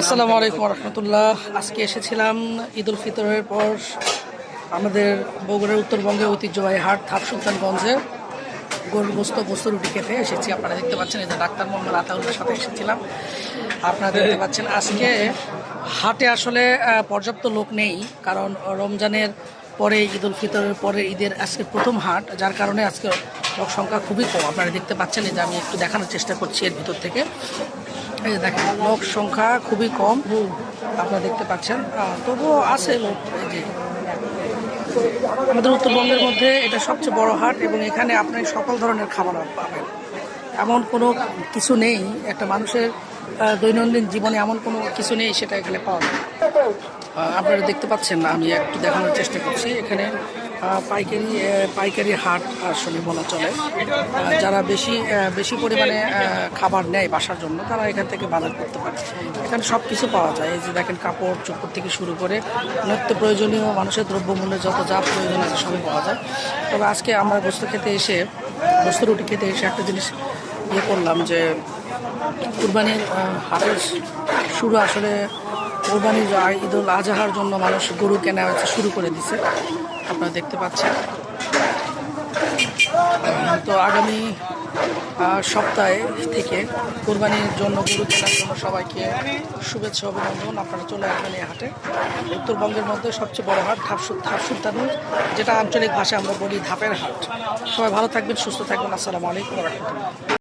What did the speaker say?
আসসালামু আলাইকুম রহমতুল্লাহ আজকে এসেছিলাম ঈদ উল ফিতরের পর আমাদের বগুড়ার উত্তরবঙ্গে ঐতিহ্যবাহী হাট থাপ সুলতানগঞ্জে গরুর গোস্ত গোস্ত রুটি খেতে এসেছি। আপনারা দেখতে পাচ্ছেন এই যে ডাক্তার মোহাম্মদ আতাউল্লার সাথে এসেছিলাম। আপনারা দেখতে পাচ্ছেন আজকে হাটে আসলে পর্যাপ্ত লোক নেই কারণ রমজানের পরে ঈদ উল ফিতরের পরে ঈদের আজকে প্রথম হাট, যার কারণে আজকে লোক সংখ্যা খুবই কম। আপনারা দেখতে পাচ্ছেন যে আমি একটু দেখানোর চেষ্টা করছি এর ভিতর থেকে। এই যে দেখেন, লোক সংখ্যা খুবই কম। আপনারা দেখতে পাচ্ছেন তবুও আছে লোক যে। আমাদের উত্তরবঙ্গের মধ্যে এটা সবচেয়ে বড় হাট এবং এখানে আপনি সকল ধরনের খাবার পাবেন। এমন কোনো কিছু নেই, একটা মানুষের দৈনন্দিন জীবনে এমন কোনো কিছু নেই সেটা এখানে পাওয়া যায়। আপনারা দেখতে পাচ্ছেন, আমি একটু দেখানোর চেষ্টা করছি। এখানে পাইকারি পাইকারি হাট আসলে বলা চলে। যারা বেশি বেশি পরিমাণে খাবার নেয় বাসার জন্য, তারা এখান থেকে বাজার করতে পারে। এখানে সব কিছু পাওয়া যায়। এই যে দেখেন, কাপড় চোপড় থেকে শুরু করে নিত্য প্রয়োজনীয় মানুষের দ্রব্যমূল্যের যত যা প্রয়োজন আছে সবই পাওয়া যায়। তবে আজকে আমরা গোস্ত খেতে এসে, গোস্ত রুটি খেতে এসে একটা জিনিস ইয়ে করলাম যে, কুরবানির হাটের শুরু আসলে কোরবানির আ- ঈদ উল আজহার জন্য মানুষ গরু কেনা শুরু করে দিছে। আপনারা দেখতে পাচ্ছেন। তো আগামী সপ্তাহে থেকে কোরবানির জন্য গরু কেনার জন্য সবাইকে শুভেচ্ছা, অভিনন্দন। আপনারা চলে আসবেন এই হাটে। উত্তরবঙ্গের মধ্যে সবচেয়ে বড় হাট থাপসু থাপসুলতানুর যেটা আঞ্চলিক ভাষায় আমরা বলি ধাপের হাট। সবাই ভালো থাকবেন, সুস্থ থাকবেন। আসসালামু আলাইকুম রহমতুল্লাহ।